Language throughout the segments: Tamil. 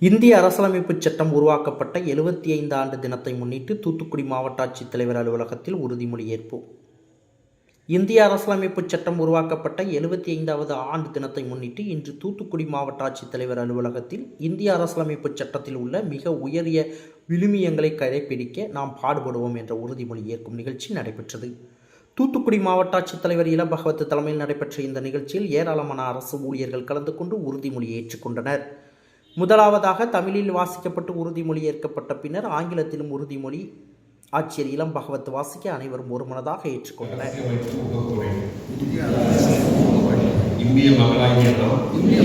இந்திய அரசியலமைப்பு சட்டம் உருவாக்கப்பட்ட எழுபத்தி ஐந்து ஆண்டு தினத்தை முன்னிட்டு தூத்துக்குடி மாவட்ட ஆட்சித்தலைவர் அலுவலகத்தில் உறுதிமொழி ஏற்போம். இந்திய அரசியலமைப்பு சட்டம் உருவாக்கப்பட்ட எழுபத்தி ஐந்தாவது ஆண்டு தினத்தை முன்னிட்டு இன்று தூத்துக்குடி மாவட்ட ஆட்சித்தலைவர் அலுவலகத்தில் இந்திய அரசியலமைப்பு சட்டத்தில் உள்ள மிக உயரிய விழுமியங்களை கடைபிடிக்க நாம் பாடுபடுவோம் என்ற உறுதிமொழி ஏற்கும் நிகழ்ச்சி நடைபெற்றது. தூத்துக்குடி மாவட்ட ஆட்சித்தலைவர் இளம் பகவத் தலைமையில் நடைபெற்ற இந்த நிகழ்ச்சியில் ஏராளமான அரசு ஊழியர்கள் கலந்து கொண்டு உறுதிமொழி ஏற்றுக்கொண்டனர். முதலாவதாக தமிழில் வாசிக்கப்பட்டு உறுதிமொழி ஏற்கப்பட்ட பின்னர் ஆங்கிலத்திலும் உறுதிமொழி ஆட்சியர் இளம் பகவத் வாசிக்க அனைவரும் ஒருமனதாக ஏற்றுக்கொண்டனர். இந்திய மக்களாகிய இந்திய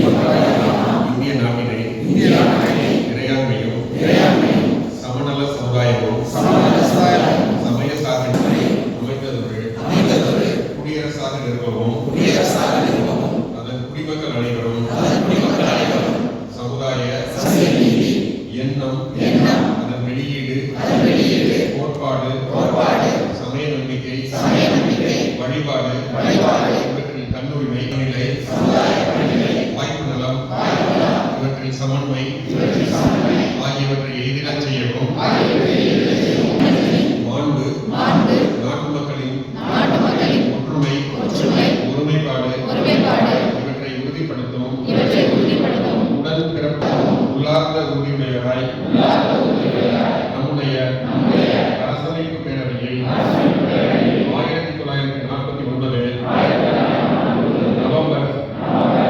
உள்ளார்ந்த உரிமையராய் நம்முடைய அரசமைப்பு பேரவையை ஆயிரத்தி தொள்ளாயிரத்தி நாற்பத்தி ஒன்பது நவம்பர்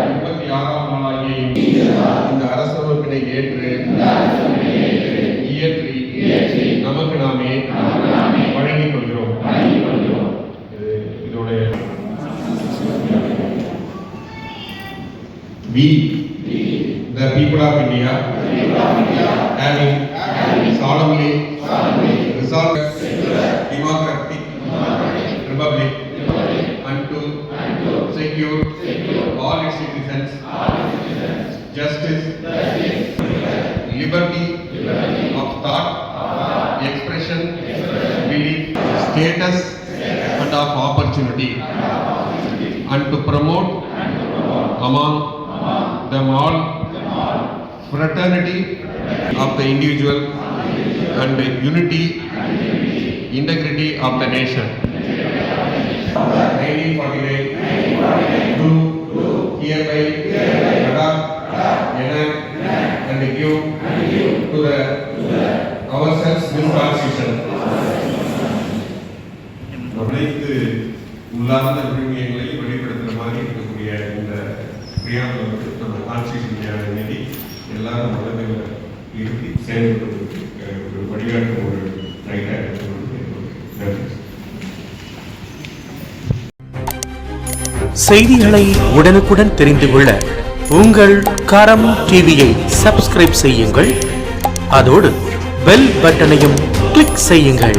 முப்பத்தி ஆறாம் நாளாகிய இந்த அரசமைப்பினை ஏற்று இயற்றி நமக்கு நாமே வழங்கிக் கொள்கிறோம் இது இதோடைய We, the people of India, having, solemnly, resolved democratic, republic, unto, secure, all its citizens, justice, liberty, of thought, expression, belief, status, and of opportunity, and, to promote, among them all fraternity of the individual and unity, integrity of the nation. 1949 do hereby adopt, enact and give to the ourselves this constitution. அனைத்து உள்ளார்ந்த விழுமியங்களை வெளிப்படுத்துற மாதிரி இருக்கக்கூடிய இந்த பிரியாமல் வந்து நம்ம கான்ஸ்டியூஷன் மீறி எல்லாரும் மனதில் இறுதி செயல்படுவதற்கு ஒரு வழிகாட்டும் ஒரு நைட்டாக செய்திகளை உடனுக்குடன் தெரிந்து கொள்ள உங்கள் கரம் டிவியை சப்ஸ்கிரைப் செய்யுங்கள். அதோடு பெல் பட்டனையும் கிளிக் செய்யுங்கள்.